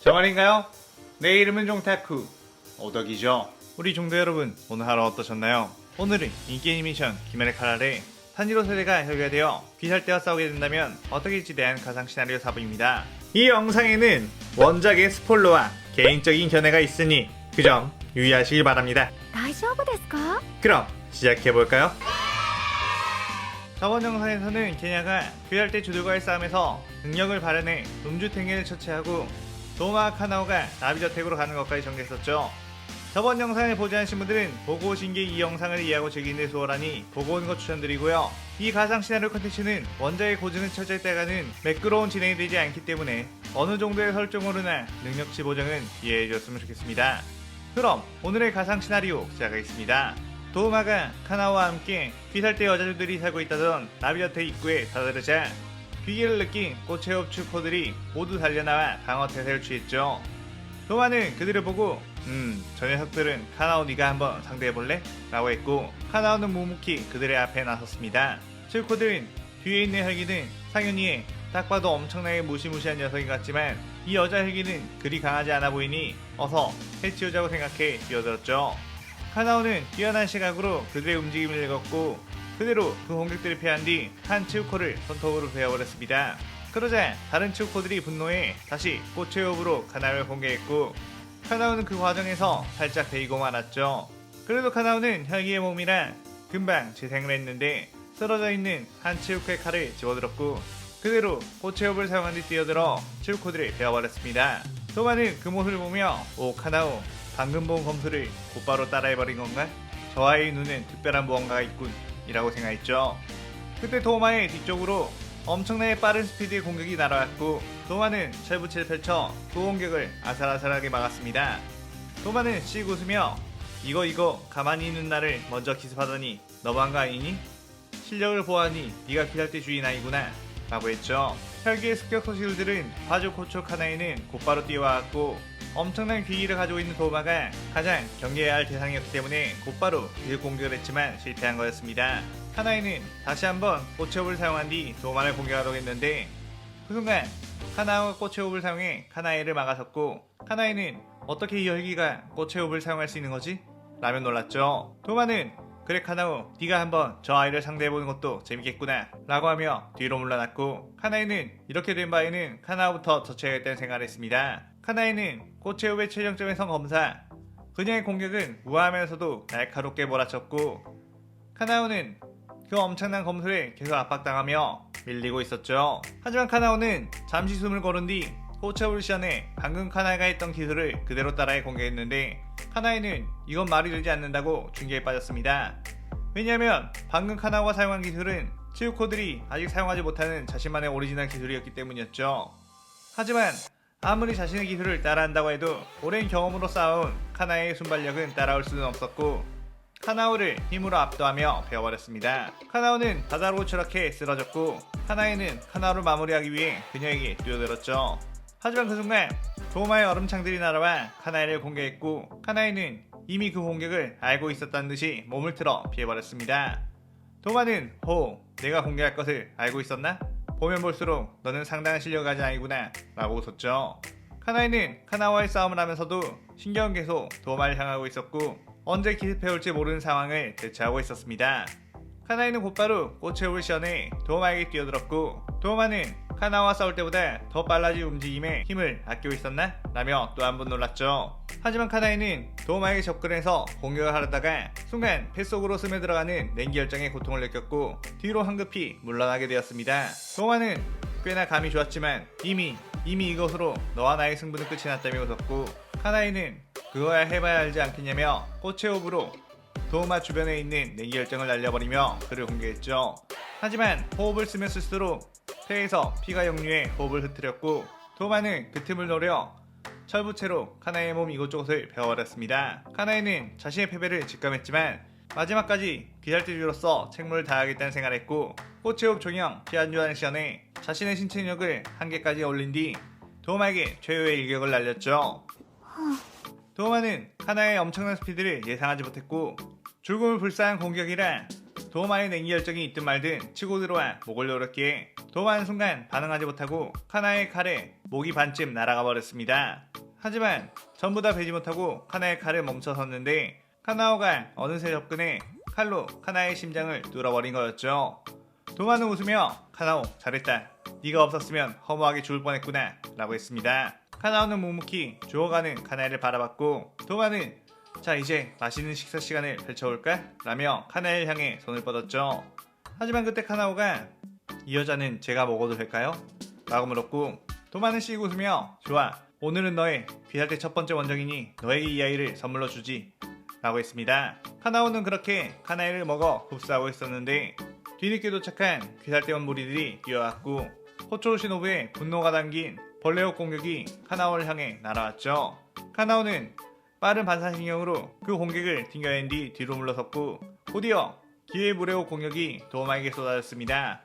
저 말인가요? 내 이름은 종타쿠 오덕이죠 우리 종도 여러분 오늘 하루 어떠셨나요? 오늘은 인기 애니메이션 기멜의 칼날의 탄지로 세대가 해결되어 귀살대와 싸우게 된다면 어떻게일지 대한 가상 시나리오 4부입니다 이 영상에는 원작의 스포일러와 개인적인 견해가 있으니 그 점 유의하시길 바랍니다 그럼 시작해볼까요? 저번 영상에서는 케냐가 귀할 때 주들과의 싸움에서 능력을 발현해 음주 탱견을 처치하고 도마 카나오가 나비저택으로 가는 것까지 전개했었죠. 저번 영상을 보지 않으신 분들은 보고 오신 게 이 영상을 이해하고 즐기는 데 수월하니 보고 오는 거 추천드리고요. 이 가상 시나리오 컨텐츠는 원작의 고증을 철저히 매끄러운 진행이 되지 않기 때문에 어느 정도의 설정으로나 능력치 보정은 이해해 주셨으면 좋겠습니다. 그럼 오늘의 가상 시나리오 시작하겠습니다. 도우마가 카나와 함께 귀살대 여자들이 살고 있다던 나비저택 입구에 다다르자 귀기를 느낀 꽃의 흡축코들이 모두 달려나와 방어 태세를 취했죠. 도마는 그들을 보고 음, 저 녀석들은 카나오 네가 한번 상대해볼래? 라고 했고 카나오는 묵묵히 그들의 앞에 나섰습니다. 칠코들은 뒤에 있는 헬기는 상윤이의 딱 봐도 엄청나게 무시무시한 녀석인 것 같지만 이 여자 헬기는 그리 강하지 않아 보이니 어서 해치우자고 생각해 뛰어들었죠. 카나오는 뛰어난 시각으로 그들의 움직임을 읽었고 그대로 그 공격들을 피한 뒤 한 치우코를 손톱으로 베어버렸습니다. 그러자 다른 치우코들이 분노해 다시 꽃의 호흡으로 카나오를 공개했고 카나오는 그 과정에서 살짝 베이고 말았죠. 그래도 카나오는 혈기의 몸이라 금방 재생을 했는데 쓰러져 있는 한 치우코의 칼을 집어들었고 그대로 꽃의 호흡을 사용한 뒤 뛰어들어 치우코들을 베어버렸습니다. 도마는 그 모습을 보며 오 카나오 방금 본 검수를 곧바로 따라해버린 건가? 저 아이의 눈엔 특별한 무언가가 있군 이라고 생각했죠. 그때 도마의 뒤쪽으로 엄청나게 빠른 스피드의 공격이 날아왔고 도마는 철부치를 펼쳐 그 공격을 아슬아슬하게 막았습니다. 도마는 씩 웃으며 이거 이거 가만히 있는 나를 먼저 기습하더니 너무한 거 아니니? 실력을 보아하니 네가 기살대 주인 아니구나 라고 했죠. 혈기의 습격 소식을 들은 바주 코초 카나이는 곧바로 뛰어왔고 엄청난 귀기를 가지고 있는 도마가 가장 경계해야 할 대상이었기 때문에 곧바로 그 공격을 했지만 실패한 거였습니다. 카나이는 다시 한번 꽃체홉을 사용한 뒤 도마를 공격하려고 했는데 그 순간 카나이가 꽃체홉을 사용해 카나이를 막아섰고 카나이는 어떻게 이 혈기가 꽃체홉을 사용할 수 있는 거지? 라며 놀랐죠. 도마는 그래 카나우 네가 한번 저 아이를 상대해보는 것도 재밌겠구나 라고 하며 뒤로 물러났고 카나이는 이렇게 된 바에는 카나우부터 젖혀야겠다는 생각을 했습니다. 카나이는 꽃체홉의 최정점에선 검사 그녀의 공격은 우아하면서도 날카롭게 몰아쳤고 카나우는 그 엄청난 검술에 계속 압박당하며 밀리고 있었죠. 하지만 카나우는 잠시 숨을 고른 뒤 호차울 시안에 방금 카나이가 했던 기술을 그대로 따라해 공격했는데 카나이는 이건 말이 되지 않는다고 중계에 빠졌습니다. 왜냐하면 방금 카나우가 사용한 기술은 치우코들이 아직 사용하지 못하는 자신만의 오리지널 기술이었기 때문이었죠. 하지만 아무리 자신의 기술을 따라한다고 해도 오랜 경험으로 쌓아온 카나의 순발력은 따라올 수는 없었고 카나오를 힘으로 압도하며 베어버렸습니다. 카나오는 바다로 추락해 쓰러졌고 카나이는 카나오를 마무리하기 위해 그녀에게 뛰어들었죠. 하지만 그 순간 도마의 얼음창들이 날아와 카나이를 공격했고 카나이는 이미 그 공격을 알고 있었다는 듯이 몸을 틀어 피해버렸습니다. 도마는 호 내가 공격할 것을 알고 있었나? 보면 볼수록 너는 상당한 실력 가진 아이구나 라고 웃었죠. 카나이는 카나와의 싸움을 하면서도 신경은 계속 도마를 향하고 있었고 언제 기습해올지 모르는 상황을 대처하고 있었습니다. 카나이는 곧바로 꽃의 울 시연해 도마에게 뛰어들었고 도마는 카나와 싸울 때보다 더 빨라진 움직임에 힘을 아끼고 있었나? 라며 또 한 번 놀랐죠. 하지만 카나이는 도마에게 접근해서 공격을 하려다가 순간 뱃속으로 스며들어가는 냉기 열정의 고통을 느꼈고 뒤로 황급히 물러나게 되었습니다. 도마는 꽤나 감이 좋았지만 이미 이미 이것으로 너와 나의 승부는 끝이 났다며 웃었고 카나이는 그거야 해봐야 알지 않겠냐며 꽃의 호흡으로 도마 주변에 있는 냉기 열정을 날려버리며 그를 공격했죠. 하지만 호흡을 쓰면 쓸수록 폐에서 피가 역류해 호흡을 흐트렸고 도마는 그 틈을 노려 철부채로 카나의 몸 이곳저곳을 베어버렸습니다. 카나이는 자신의 패배를 직감했지만 마지막까지 기살대주로서 책무를 다하겠다는 생각을 했고 꽃체홉 종영 피안주하는 시간에 자신의 신체력을 한계까지 올린 뒤 도마에게 최후의 일격을 날렸죠. 도마는 카나의 엄청난 스피드를 예상하지 못했고 죽음을 불사한 공격이라 도마의 냉기 열정이 있든 말든 치고 들어와 목을 노렸기에 도마는 순간 반응하지 못하고 카나의 칼에 목이 반쯤 날아가 버렸습니다. 하지만 전부 다 베지 못하고 카나의 칼을 멈춰섰는데 카나오가 어느새 접근해 칼로 카나의 심장을 뚫어버린 거였죠. 도마는 웃으며 카나오 잘했다. 네가 없었으면 허무하게 죽을 뻔했구나 라고 했습니다. 카나오는 묵묵히 죽어가는 카나이를 바라봤고 도마는 자 이제 맛있는 식사 시간을 펼쳐볼까? 라며 카나이를 향해 손을 뻗었죠. 하지만 그때 카나오가 이 여자는 제가 먹어도 될까요? 라고 물었고 도마는 씩 웃으며 좋아 오늘은 너의 비살대 첫 번째 원정이니 너에게 이 아이를 선물로 주지 라고 했습니다. 카나오는 그렇게 카나이를 먹어 흡수하고 있었는데 뒤늦게 도착한 귀살대원 무리들이 뛰어왔고 호초 시노부의 분노가 담긴 벌레옥 공격이 카나오를 향해 날아왔죠. 카나오는 빠른 반사신경으로 그 공격을 튕겨낸 뒤 뒤로 물러섰고 곧이어 기회 무례옥 공격이 도마에게 쏟아졌습니다.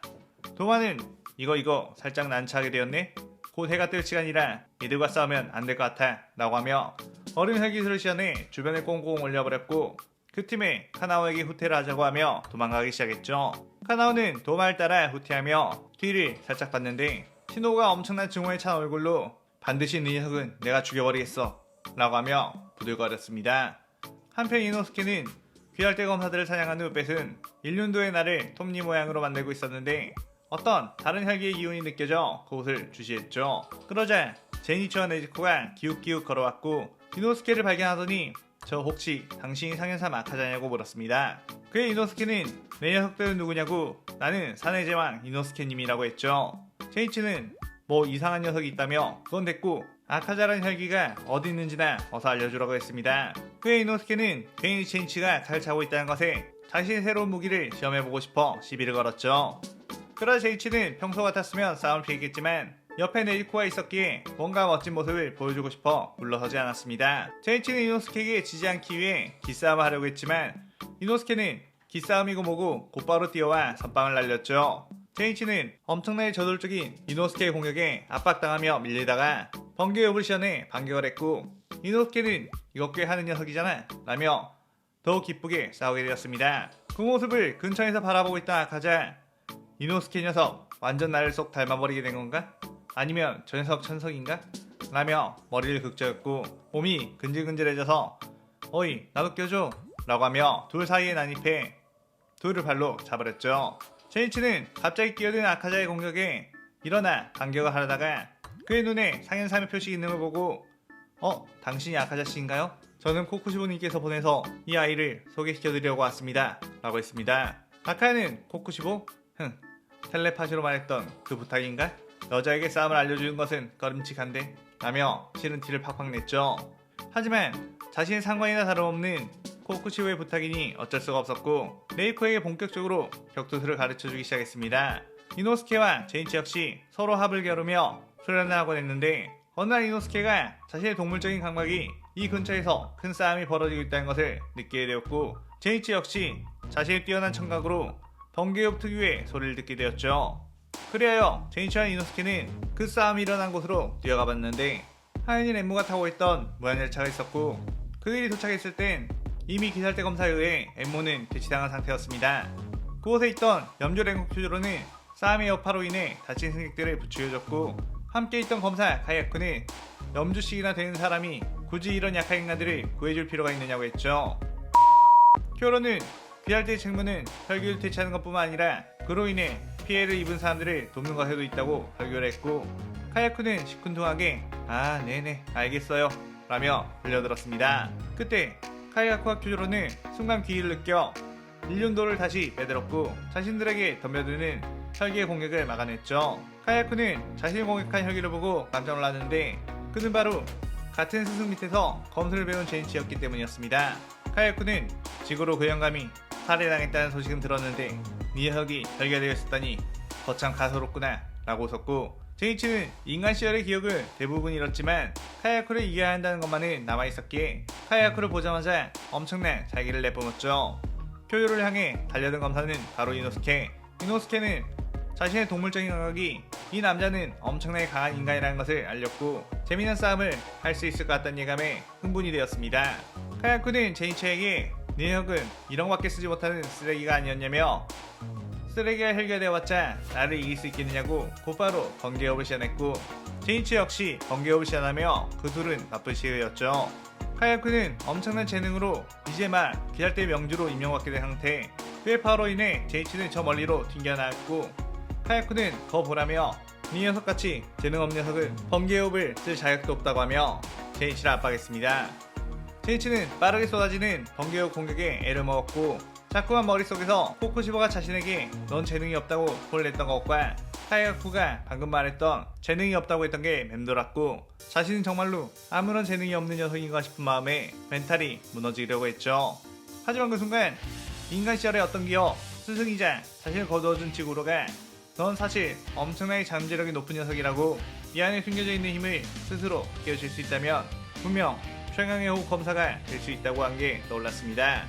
도마는 이거 이거 살짝 난처하게 되었네. 곧 해가 뜰 시간이라 이들과 싸우면 안 될 것 같아 라고 하며 어린 헬기술을 시연해 주변에 꽁꽁 올려버렸고 그 팀에 카나오에게 후퇴를 하자고 하며 도망가기 시작했죠. 카나오는 도마를 따라 후퇴하며 뒤를 살짝 봤는데 신호가 엄청난 증오에 찬 얼굴로 반드시 네 녀석은 내가 죽여버리겠어 라고 하며 부들거렸습니다. 한편 이노스케는 귀할대 검사들을 사냥한 후 뺏은 일륜도의 날을 톱니 모양으로 만들고 있었는데 어떤 다른 혈기의 기운이 느껴져 그곳을 주시했죠. 그러자 제니치와 네지코가 기웃기웃 걸어왔고 이노스케를 발견하더니 저 혹시 당신이 상현사 마카자냐고 물었습니다. 그의 이노스케는 내 녀석들은 누구냐고 나는 산의 제왕 이노스케님이라고 했죠. 제이치는 뭐 이상한 녀석이 있다며 그건 됐고 아카자라는 혈기가 어디 있는지나 어서 알려주라고 했습니다. 그의 이노스케는 제이치가 칼 차고 있다는 것에 자신의 새로운 무기를 시험해보고 싶어 시비를 걸었죠. 그러자 제이치는 평소 같았으면 싸움을 피했겠지만 옆에 네이코가 있었기에 뭔가 멋진 모습을 보여주고 싶어 물러서지 않았습니다. 제이치는 이노스케에게 지지 않기 위해 기싸움을 하려고 했지만 이노스케는 기싸움이고 뭐고 곧바로 뛰어와 선빵을 날렸죠. 제이치는 엄청나게 저돌적인 이노스케의 공격에 압박당하며 밀리다가 번개 시연해 반격을 했고 이노스케는 이것 꽤 하는 녀석이잖아 라며 더욱 기쁘게 싸우게 되었습니다. 그 모습을 근처에서 바라보고 있던 아카자 이노스케 녀석 완전 나를 쏙 닮아버리게 된 건가? 아니면 저 녀석 천석인가? 라며 머리를 극적였고 몸이 근질근질해져서 어이 나도 껴줘 라고 하며 둘 사이에 난입해 둘을 발로 잡아렸죠. 제이치는 갑자기 끼어든 아카자의 공격에 일어나 반격을 하려다가 그의 눈에 표식이 있는 걸 보고 어? 당신이 아카자 씨인가요? 저는 코쿠시보님께서 보내서 이 아이를 소개시켜드리려고 왔습니다 라고 했습니다. 아카는 코쿠시보? 흥 텔레파시로 말했던 그 부탁인가? 여자에게 싸움을 알려주는 것은 꺼림칙한데 라며 싫은 티를 팍팍 냈죠. 하지만 자신의 상관이나 다름없는 코쿠시오의 부탁이니 어쩔 수가 없었고 네이코에게 본격적으로 격투술을 가르쳐주기 시작했습니다. 이노스케와 제이치 역시 서로 합을 겨루며 수련을 하곤 했는데 어느 날 이노스케가 자신의 동물적인 감각이 이 근처에서 큰 싸움이 벌어지고 있다는 것을 느끼게 되었고 제이치 역시 자신의 뛰어난 청각으로 번개엽 특유의 소리를 듣게 되었죠. 그리하여 제이치와 이노스케는 그 싸움이 일어난 곳으로 뛰어가 봤는데 하얀이 엠무가 타고 있던 무한열차가 있었고 그들이 도착했을 땐 이미 기살대 검사에 의해 엠모는 대치당한 상태였습니다. 그곳에 있던 염조랭국 표조로는 싸움의 여파로 인해 다친 승객들을 부추겨줬고 함께 있던 검사 카야쿠는 염주씩이나 되는 사람이 굳이 이런 약한 인간들을 구해줄 필요가 있느냐고 했죠. 쿄로는 비할대 책무는 혈기를 퇴치하는 것뿐만 아니라 그로 인해 피해를 입은 사람들을 돕는 것에도 있다고 발견했고 카야쿠는 시큰둥하게 아 네네 알겠어요 라며 들려들었습니다. 그때 카야쿠와 큐조로는 순간 기회를 느껴 일륜도를 다시 빼들었고 자신들에게 덤벼드는 혈기의 공격을 막아냈죠. 카야쿠는 자신이 공격한 혈기를 보고 깜짝 놀랐는데 그는 바로 같은 스승 밑에서 검술을 배운 제인치였기 때문이었습니다. 카야쿠는 지구로 그 영감이 살해당했다는 소식은 들었는데 네 혈기 혈기가 되어 있었다니 거참 가소롭구나 라고 웃었고 제이치는 인간 시절의 기억을 대부분 잃었지만 카야쿠를 이겨야 한다는 것만은 남아있었기에 카야쿠를 보자마자 엄청난 자기를 내뿜었죠. 교요를 향해 달려든 검사는 바로 이노스케. 이노스케는 자신의 동물적인 감각이 이 남자는 엄청나게 강한 인간이라는 것을 알렸고 재미난 싸움을 할 수 있을 것 같다는 예감에 흥분이 되었습니다. 카야쿠는 제이치에게 니혁은 이런 밖에 쓰지 못하는 쓰레기가 아니었냐며 쓰레기가 해결되어봤자 나를 이길 수 있겠느냐고 곧바로 번개업을 시연했고 제이치 역시 번개업을 시연하며 그 둘은 바쁜 시기였죠. 카야쿠는 엄청난 재능으로 이제 막 기다때 명주로 임명받게 된 상태 그의 파워로 인해 제이치는 저 멀리로 튕겨나갔고 카야쿠는 더 보라며 이 녀석같이 재능 없는 녀석은 번개업을 쓸 자격도 없다고 하며 제이치를 압박했습니다. 제이치는 빠르게 쏟아지는 번개업 공격에 애를 먹었고 자꾸만 머릿속에서 포쿠시버가 자신에게 넌 재능이 없다고 혼을 냈던 것과 타이가쿠가 방금 말했던 재능이 없다고 했던 게 맴돌았고 자신은 정말로 아무런 재능이 없는 녀석인가 싶은 마음에 멘탈이 무너지려고 했죠. 하지만 그 순간 인간 시절의 어떤 기업 스승이자 자신을 거두어준 지구로가 넌 사실 엄청나게 잠재력이 높은 녀석이라고 이 안에 숨겨져 있는 힘을 스스로 깨우칠 수 있다면 분명 최강의 호흡 검사가 될 수 있다고 한 게 떠올랐습니다.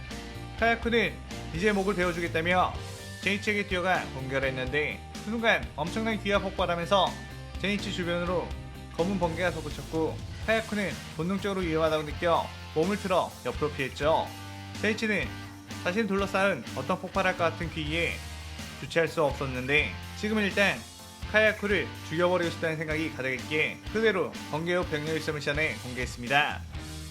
카야쿠는 이제 목을 베어주겠다며 제이치에게 뛰어가 공격을 했는데 그 순간 엄청난 기가 폭발하면서 제이치 주변으로 검은 번개가 솟구쳤고 카야쿠는 본능적으로 위험하다고 느껴 몸을 틀어 옆으로 피했죠. 제이치는 자신을 둘러싸은 어떤 폭발할 것 같은 기기에 주체할 수 없었는데 지금은 일단 카야쿠를 죽여버리고 싶다는 생각이 가득했기에 그대로 번개후 병력 일섬을 시연해 공개했습니다.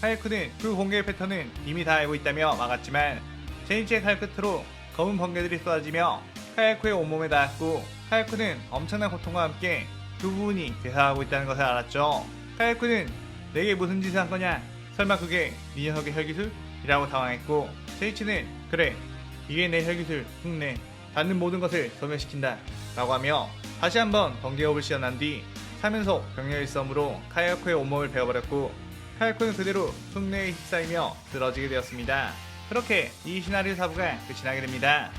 카야쿠는 그 공개의 패턴은 이미 다 알고 있다며 막았지만 제이치의 칼 끝으로 검은 번개들이 쏟아지며 카야쿠의 온몸에 닿았고 카야쿠는 엄청난 고통과 함께 두 부분이 대사하고 있다는 것을 알았죠. 카야쿠는 내게 무슨 짓을 한 거냐? 설마 그게 네 녀석의 혈기술? 이라고 당황했고 제이치는 그래 이게 내 혈기술 흉내 닿는 모든 것을 소멸시킨다 라고 하며 다시 한번 번개업을 시연한 뒤 3연속 병력의 싸움으로 카야쿠의 온몸을 베어버렸고 카야쿠는 그대로 흉내에 휩싸이며 쓰러지게 되었습니다. 그렇게 이 시나리오 사부가 끝이 나게 됩니다.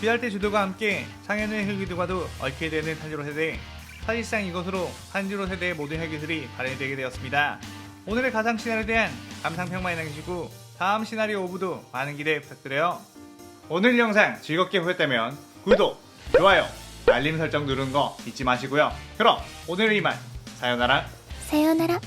귀할때 주도가 함께 상현의 흙이들과도 얽게 되는 탄지로 세대 사실상 이것으로 탄지로 세대의 모든 혈기술이 발현되게 되었습니다. 오늘의 가상 시나리오에 대한 감상평 많이 남기시고 다음 시나리오 오브도 많은 기대 부탁드려요. 오늘 영상 즐겁게 보셨다면 구독, 좋아요, 알림 설정 누른 거 잊지 마시고요. 그럼 오늘 이만 사연나라 사연나라